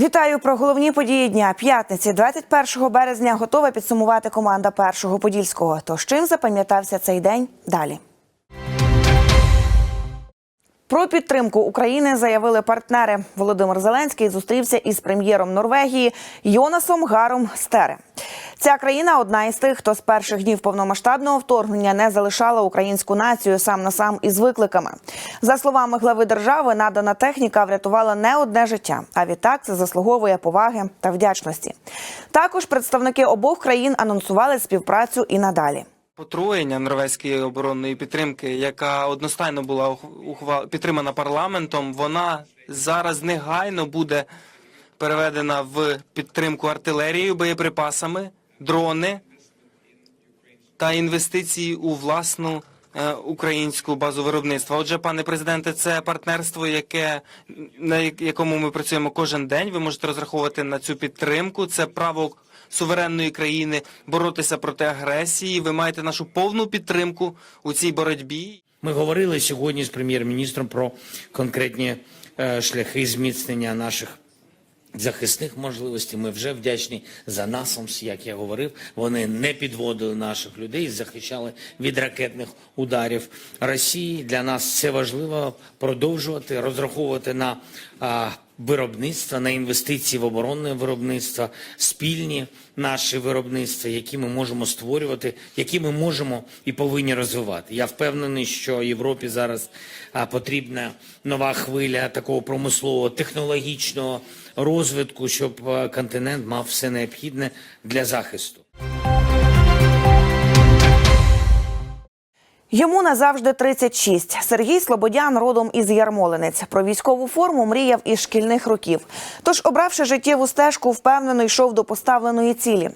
Вітаю про головні події дня. П'ятниці, 21 березня, готова підсумувати команда першого подільського. Тож чим запам'ятався цей день? Далі. Про підтримку України заявили партнери. Володимир Зеленський зустрівся із прем'єром Норвегії Йонасом Гаром Стере. Ця країна одна із тих, хто з перших днів повномасштабного вторгнення не залишала українську націю сам на сам із викликами. За словами глави держави, надана техніка врятувала не одне життя. А відтак це заслуговує поваги та вдячності. Також представники обох країн анонсували співпрацю і надалі. Потроєння норвезької оборонної підтримки, яка одностайно була підтримана парламентом, вона зараз негайно буде переведена в підтримку артилерією, боєприпасами, дрони та інвестиції у власну е, українську базу виробництва. Отже, пане президенте, це партнерство, яке на якому ми працюємо кожен день. Ви можете розраховувати на цю підтримку. Це право суверенної країни боротися проти агресії. Ви маєте нашу повну підтримку у цій боротьбі. Ми говорили сьогодні з прем'єр-міністром про конкретні е, шляхи зміцнення наших захисних можливостей. Ми вже вдячні за насамс, як я говорив. Вони не підводили наших людей, захищали від ракетних ударів Росії. Для нас це важливо продовжувати розраховувати на а, виробництво, на інвестиції в оборонне виробництво, спільні наші виробництва, які ми можемо створювати, які ми можемо і повинні розвивати. Я впевнений, що Європі зараз потрібна нова хвиля такого промислового технологічного розвитку, щоб континент мав все необхідне для захисту. Йому назавжди 36. Сергій Слободян родом із Ярмолинець. Про військову форму мріяв із шкільних років. Тож, обравши життєву стежку, впевнено йшов до поставленої цілі.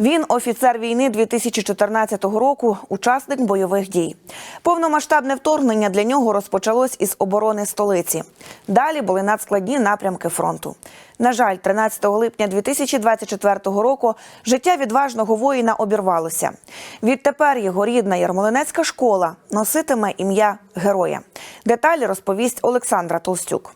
Він офіцер війни 2014 року, учасник бойових дій. Повномасштабне вторгнення для нього розпочалось із оборони столиці. Далі були надскладні напрямки фронту. На жаль, 13 липня 2024 року життя відважного воїна обірвалося. Відтепер його рідна Ярмолинецька школа носитиме ім'я героя. Деталі розповість Олександра Толстюк.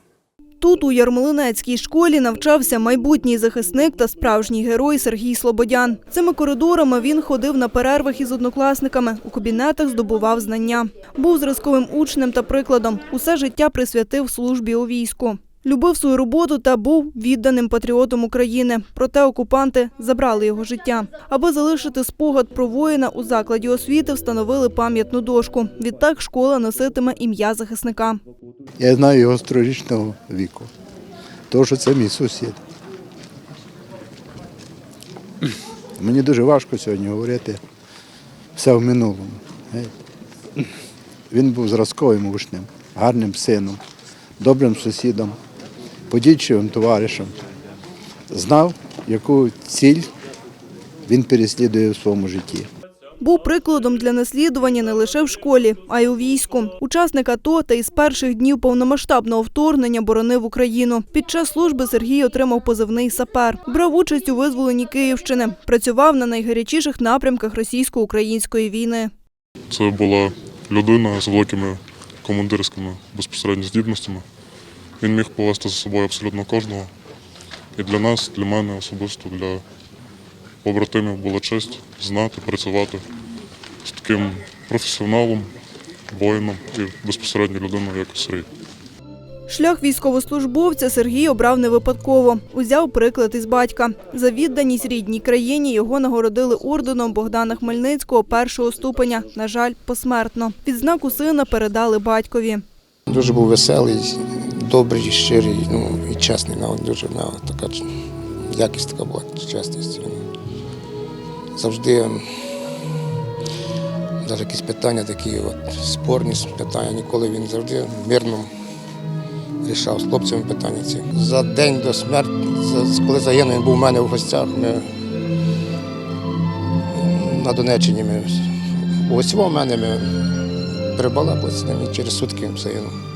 Тут у Ярмолинецькій школі навчався майбутній захисник та справжній герой Сергій Слободян. Цими коридорами він ходив на перервах із однокласниками, у кабінетах здобував знання. Був зразковим учнем та прикладом. Усе життя присвятив службі у війську. Любив свою роботу та був відданим патріотом України. Проте окупанти забрали його життя. Аби залишити спогад про воїна, у закладі освіти встановили пам'ятну дошку. Відтак школа носитиме ім'я захисника. Я знаю його з трирічного віку, тому що це мій сусід. Мені дуже важко сьогодні говорити все в минулому. Він був зразковим учнем, гарним сином, добрим сусідом, подільчивим товаришем. Знав, яку ціль він переслідує в своєму житті. Був прикладом для наслідування не лише в школі, а й у війську. Учасник АТО та із перших днів повномасштабного вторгнення боронив Україну. Під час служби Сергій отримав позивний сапер. Брав участь у визволенні Київщини. Працював на найгарячіших напрямках російсько-української війни. Це була людина з великими командирськими безпосередньо здібностями. Він міг повести за собою абсолютно кожного. І для нас, для мене особисто, для побратимів була честь знати, працювати з таким професіоналом, воїном і безпосередньо людиною, як Сергій. Шлях військовослужбовця Сергій обрав не випадково. Узяв приклад із батька. За відданість рідній країні його нагородили орденом Богдана Хмельницького першого ступеня. На жаль, посмертно. Відзнаку сина передали батькові. Дуже був веселий, добрий, щирий, ну і чесний. Навіть дуже навіть така якість така була, чесність. Він Завжди навіть якісь питання такі, от, спорні питання, ніколи він завжди мирно рішав з хлопцями питання ці. За день до смерті, коли загинув, він був у мене в гостях. Ми на Донеччині ми в мене, ми перебалакали з ним і через сутки загинув.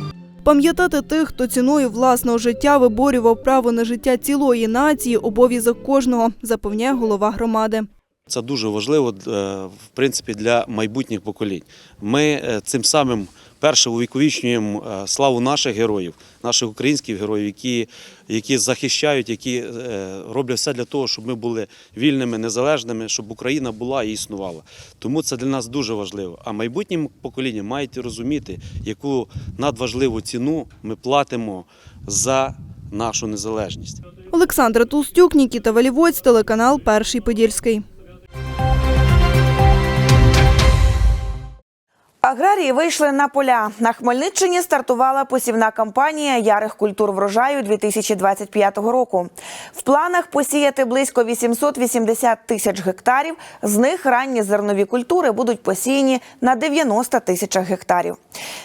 Пам'ятати тих, хто ціною власного життя виборював право на життя цілої нації, обов'язок кожного, запевняє голова громади. Це дуже важливо е, в принципі для майбутніх поколінь. Ми е, цим самим перше увіковічнюємо е, славу наших героїв, наших українських героїв, які, які захищають, які е, роблять все для того, щоб ми були вільними, незалежними, щоб Україна була і існувала. Тому це для нас дуже важливо. А майбутнє покоління мають розуміти, яку надважливу ціну ми платимо за нашу незалежність. Олександра Толстюк, Нікіта Валівоць, телеканал Перший Подільський. Аграрії вийшли на поля. На Хмельниччині стартувала посівна кампанія ярих культур врожаю 2025 року. В планах посіяти близько 880 тисяч гектарів. З них ранні зернові культури будуть посіяні на 90 тисячах гектарів.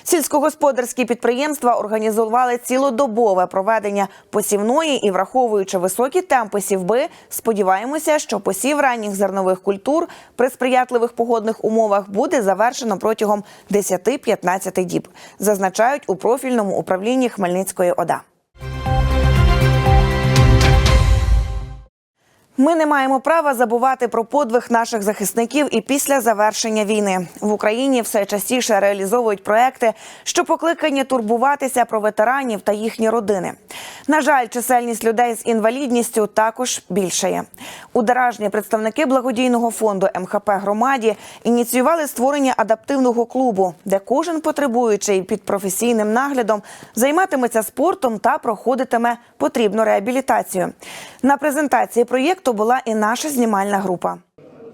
Сільськогосподарські підприємства організували цілодобове проведення посівної і, враховуючи високі темпи сівби, сподіваємося, що посів ранніх зернових культур при сприятливих погодних умовах буде завершено протягом 10-15 діб, зазначають у профільному управлінні Хмельницької ОДА. Ми не маємо права забувати про подвиг наших захисників і після завершення війни в Україні все частіше реалізовують проекти, що покликані турбуватися про ветеранів та їхні родини. На жаль, чисельність людей з інвалідністю також більшає. У Деражні представники благодійного фонду МХП громаді ініціювали створення адаптивного клубу, де кожен потребуючий під професійним наглядом займатиметься спортом та проходитиме потрібну реабілітацію. На презентації проєкту була і наша знімальна група.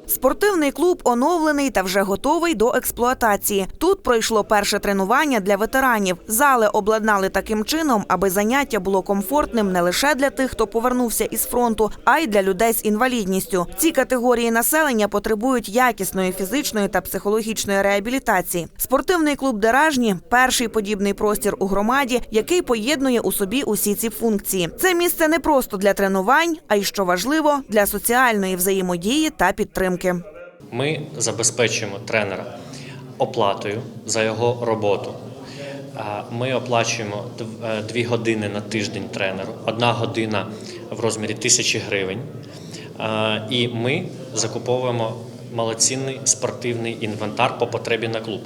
Спортивний клуб оновлений та вже готовий до експлуатації. Тут пройшло перше тренування для ветеранів. Зали обладнали таким чином, аби заняття було комфортним не лише для тих, хто повернувся із фронту, а й для людей з інвалідністю. Ці категорії населення потребують якісної фізичної та психологічної реабілітації. Спортивний клуб Деражні перший подібний простір у громаді, який поєднує у собі усі ці функції. Це місце не просто для тренувань, а й що важливо для соціальної взаємодії та підтримки. Ми забезпечуємо тренера оплатою за його роботу. Ми оплачуємо е, дві години на тиждень тренеру, одна година в розмірі тисячі гривень. І ми закуповуємо малоцінний спортивний інвентар по потребі на клуб.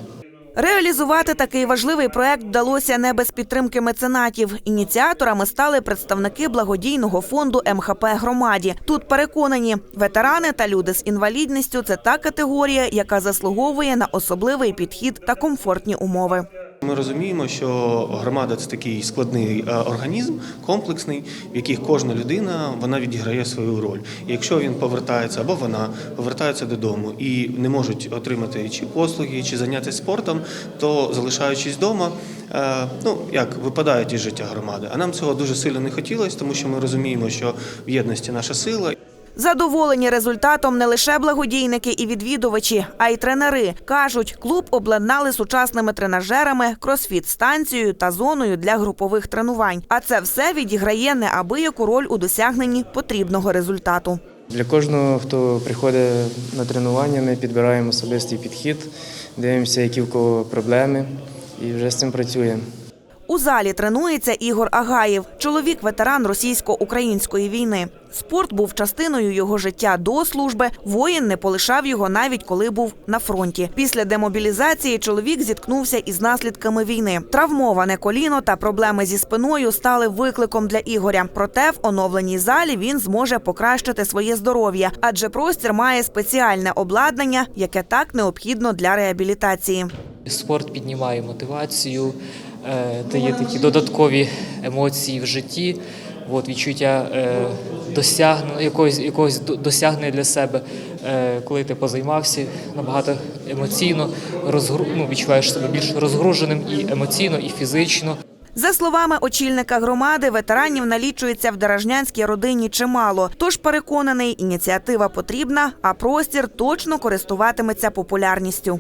Реалізувати такий важливий проект вдалося не без підтримки меценатів. Ініціаторами стали представники благодійного фонду МХП громаді. Тут переконані, ветерани та люди з інвалідністю це та категорія, яка заслуговує на особливий підхід та комфортні умови. Ми розуміємо, що громада це такий складний е, організм, комплексний, в яких кожна людина вона відіграє свою роль. І якщо він повертається або вона повертається додому і не можуть отримати чи послуги, чи зайнятися спортом, то залишаючись вдома, е, ну як випадають із життя громади. А нам цього дуже сильно не хотілося, тому що ми розуміємо, що в єдності наша сила. Задоволені результатом не лише благодійники і відвідувачі, а й тренери. Кажуть, клуб обладнали сучасними тренажерами, кросфіт-станцією та зоною для групових тренувань. А це все відіграє неабияку роль у досягненні потрібного результату. Для кожного, хто приходить на тренування, ми підбираємо особистий підхід, дивимося, які в кого проблеми, і вже з цим працюємо. У залі тренується Ігор Агаєв, чоловік ветеран російсько-української війни. Спорт був частиною його життя до служби. Воїн не полишав його навіть коли був на фронті. Після демобілізації чоловік зіткнувся із наслідками війни. Травмоване коліно та проблеми зі спиною стали викликом для Ігоря. Проте в оновленій залі він зможе покращити своє здоров'я, адже простір має спеціальне обладнання, яке так необхідно для реабілітації. Спорт піднімає мотивацію, дає такі додаткові емоції в житті, от, відчуття е, досягну, якогось, якогось досягнення для себе. Е, Коли ти позаймався набагато емоційно, розгру, ну, відчуваєш себе більш розгруженим і емоційно, і фізично. За словами очільника громади, ветеранів налічується в Деражнянській родині чимало. Тож переконаний, ініціатива потрібна, а простір точно користуватиметься популярністю.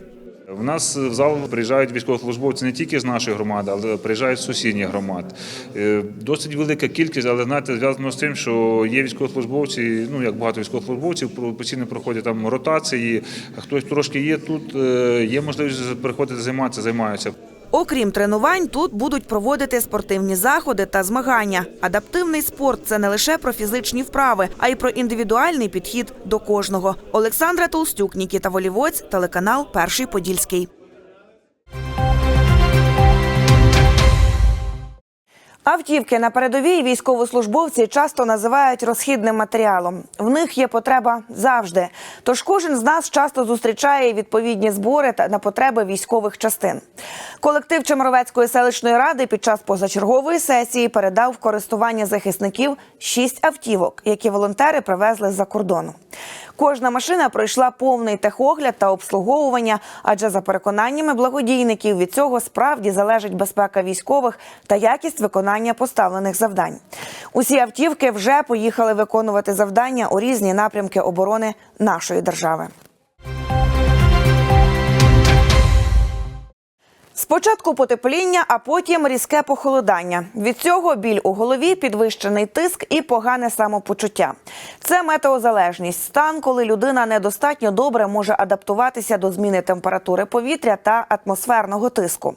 В нас в зал приїжджають військовослужбовці не тільки з нашої громади, але приїжджають з сусідніх громад. Е, Досить велика кількість, але знаєте, зв'язано з тим, що є військовослужбовці, ну як багато військовослужбовців, постійно проходять там ротації. Хтось трошки є тут, е, є можливість приходити займатися, займаються. Окрім тренувань, тут будуть проводити спортивні заходи та змагання. Адаптивний спорт це не лише про фізичні вправи, а й про індивідуальний підхід до кожного. Олександра Толстюк, Нікіта Волівоць, телеканал Перший Подільський. Автівки на передовій військовослужбовці часто називають розхідним матеріалом. В них є потреба завжди. Тож кожен з нас часто зустрічає відповідні збори та на потреби військових частин. Колектив Чемеровецької селищної ради під час позачергової сесії передав в користування захисників шість автівок, які волонтери привезли з-за кордону. Кожна машина пройшла повний техогляд та обслуговування, адже за переконаннями благодійників від цього справді залежить безпека військових та якість виконання поставлених завдань. Усі автівки вже поїхали виконувати завдання у різні напрямки оборони нашої держави. Спочатку потепління, а потім різке похолодання. Від цього біль у голові, підвищений тиск і погане самопочуття. Це метеозалежність, стан, коли людина недостатньо добре може адаптуватися до зміни температури повітря та атмосферного тиску.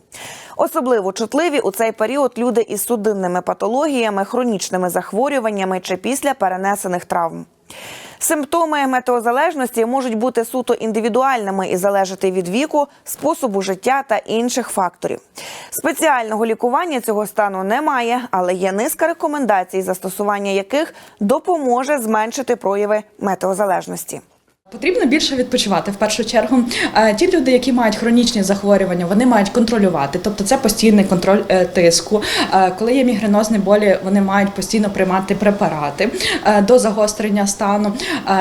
Особливо чутливі у цей період люди із судинними патологіями, хронічними захворюваннями чи після перенесених травм. Симптоми метеозалежності можуть бути суто індивідуальними і залежати від віку, способу життя та інших факторів. Спеціального лікування цього стану немає, але є низка рекомендацій, застосування яких допоможе зменшити прояви метеозалежності. Потрібно більше відпочивати в першу чергу. Е, Ті люди, які мають хронічні захворювання, вони мають контролювати, тобто це постійний контроль е, тиску. Е, Коли є мігренозні болі, вони мають постійно приймати препарати до загострення стану.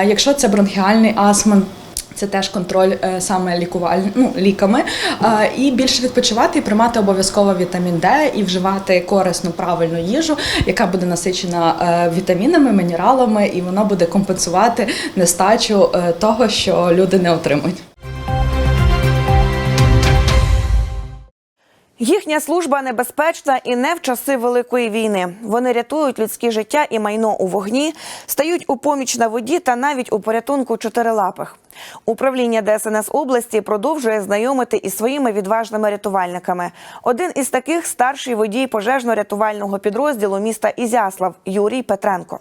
Якщо це бронхіальний астма. Це теж контроль е, саме лікуваль... ну, ліками. І більше відпочивати і приймати обов'язково вітамін Д і вживати корисну правильну їжу, яка буде насичена е, вітамінами, мінералами, і вона буде компенсувати нестачу е, того, що люди не отримують. Їхня служба небезпечна і не в часи великої війни. Вони рятують людське життя і майно у вогні, стають у поміч на воді та навіть у порятунку чотирилапих. Управління ДСНС області продовжує знайомити із своїми відважними рятувальниками. Один із таких старший водій пожежно-рятувального підрозділу міста Ізяслав Юрій Петренко.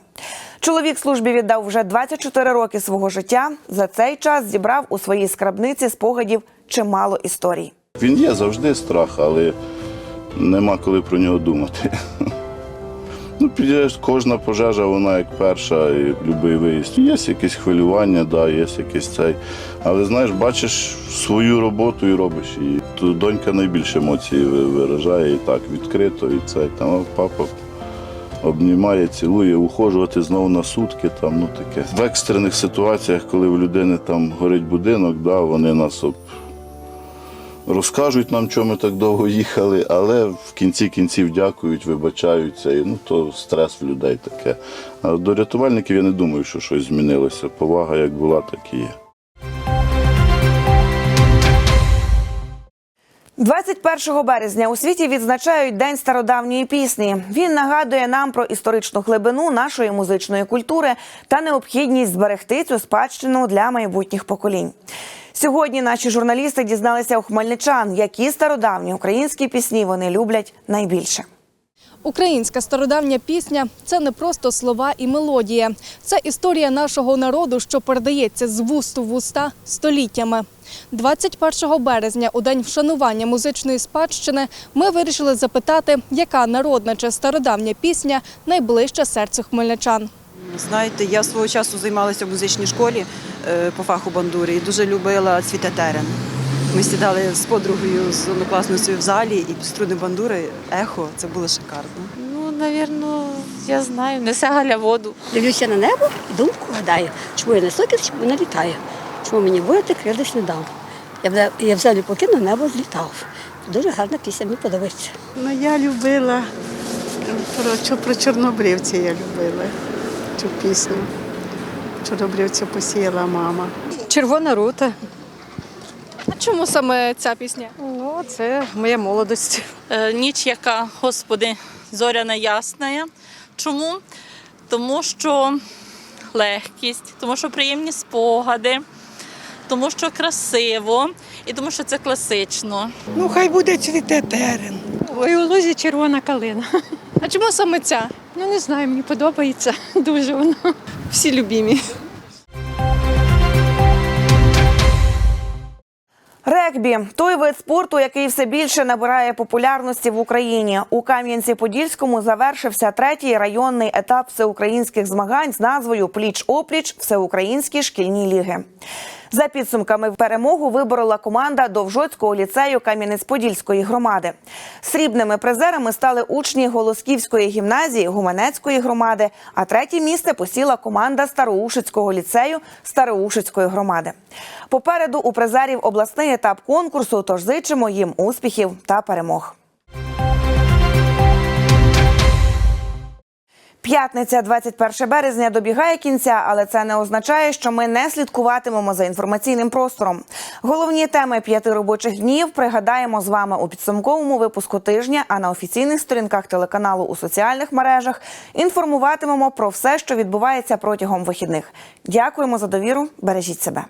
Чоловік службі віддав вже 24 роки свого життя. За цей час зібрав у своїй скрабниці спогадів чимало історій. Він є завжди страх, але нема коли про нього думати. Ну, кожна пожежа, вона як перша, і будь-який виїзд. Є якесь хвилювання, да, є якийсь цей. Але знаєш, бачиш свою роботу і робиш її. То донька найбільше емоцій виражає і так відкрито, і цей там папа обнімає, цілує, ухожувати знову на сутки. Там, ну, таке. В екстрених ситуаціях, коли в людини там горить будинок, да, вони нас розкажуть нам, чому ми так довго їхали, але в кінці кінців дякують, вибачаються. І, ну, то стрес в людей таке. А до рятувальників я не думаю, що щось змінилося. Повага як була, так і є. 21 березня у світі відзначають День стародавньої пісні. Він нагадує нам про історичну глибину нашої музичної культури та необхідність зберегти цю спадщину для майбутніх поколінь. Сьогодні наші журналісти дізналися у хмельничан, які стародавні українські пісні вони люблять найбільше. Українська стародавня пісня це не просто слова і мелодія. Це історія нашого народу, що передається з вуст у вуста століттями. 21 березня, у день вшанування музичної спадщини, ми вирішили запитати, яка народна чи стародавня пісня найближча серцю хмельничан. Знаєте, я свого часу займалася в музичній школі по фаху бандури і дуже любила цвіте терен. Ми сідали з подругою, з однокласницею в залі і струни бандури ехо. Це було шикарно. Ну, напевно, я знаю, несе Галя воду. Дивлюся на небо і думку гадаю, чому я не сокіл, чому не літаю, чому мені вилити крились не дав. Я, в- я в покинув, небо злітав. Дуже гарна пісня, мені подобається. Ну, я любила про, про чорнобривці я любила цю пісню. Чорнобривця посіяла мама. Червона рута. А чому саме ця пісня? Ну, це моя молодость. Е, Ніч, яка, Господи, зоряна ясна. Чому? Тому що легкість, тому що приємні спогади, тому що красиво і тому що це класично. Ну, хай буде цвіте терен. Ой, у лузі червона калина. А чому саме ця? Ну не знаю, мені подобається дуже воно. Всі любімі. Регбі той вид спорту, який все більше набирає популярності в Україні. У Кам'янці-Подільському завершився третій районний етап всеукраїнських змагань з назвою Пліч опліч Всеукраїнські шкільні ліги. За підсумками перемогу виборола команда Довжоцького ліцею Кам'янець-Подільської громади. Срібними призерами стали учні Голосківської гімназії Гуменецької громади. А третє місце посіла команда Староушицького ліцею Староушицької громади. Попереду у призерів обласний етап конкурсу. Тож зичимо їм успіхів та перемог. П'ятниця, 21 березня, добігає кінця, але це не означає, що ми не слідкуватимемо за інформаційним простором. Головні теми п'яти робочих днів пригадаємо з вами у підсумковому випуску тижня. А на офіційних сторінках телеканалу у соціальних мережах інформуватимемо про все, що відбувається протягом вихідних. Дякуємо за довіру. Бережіть себе.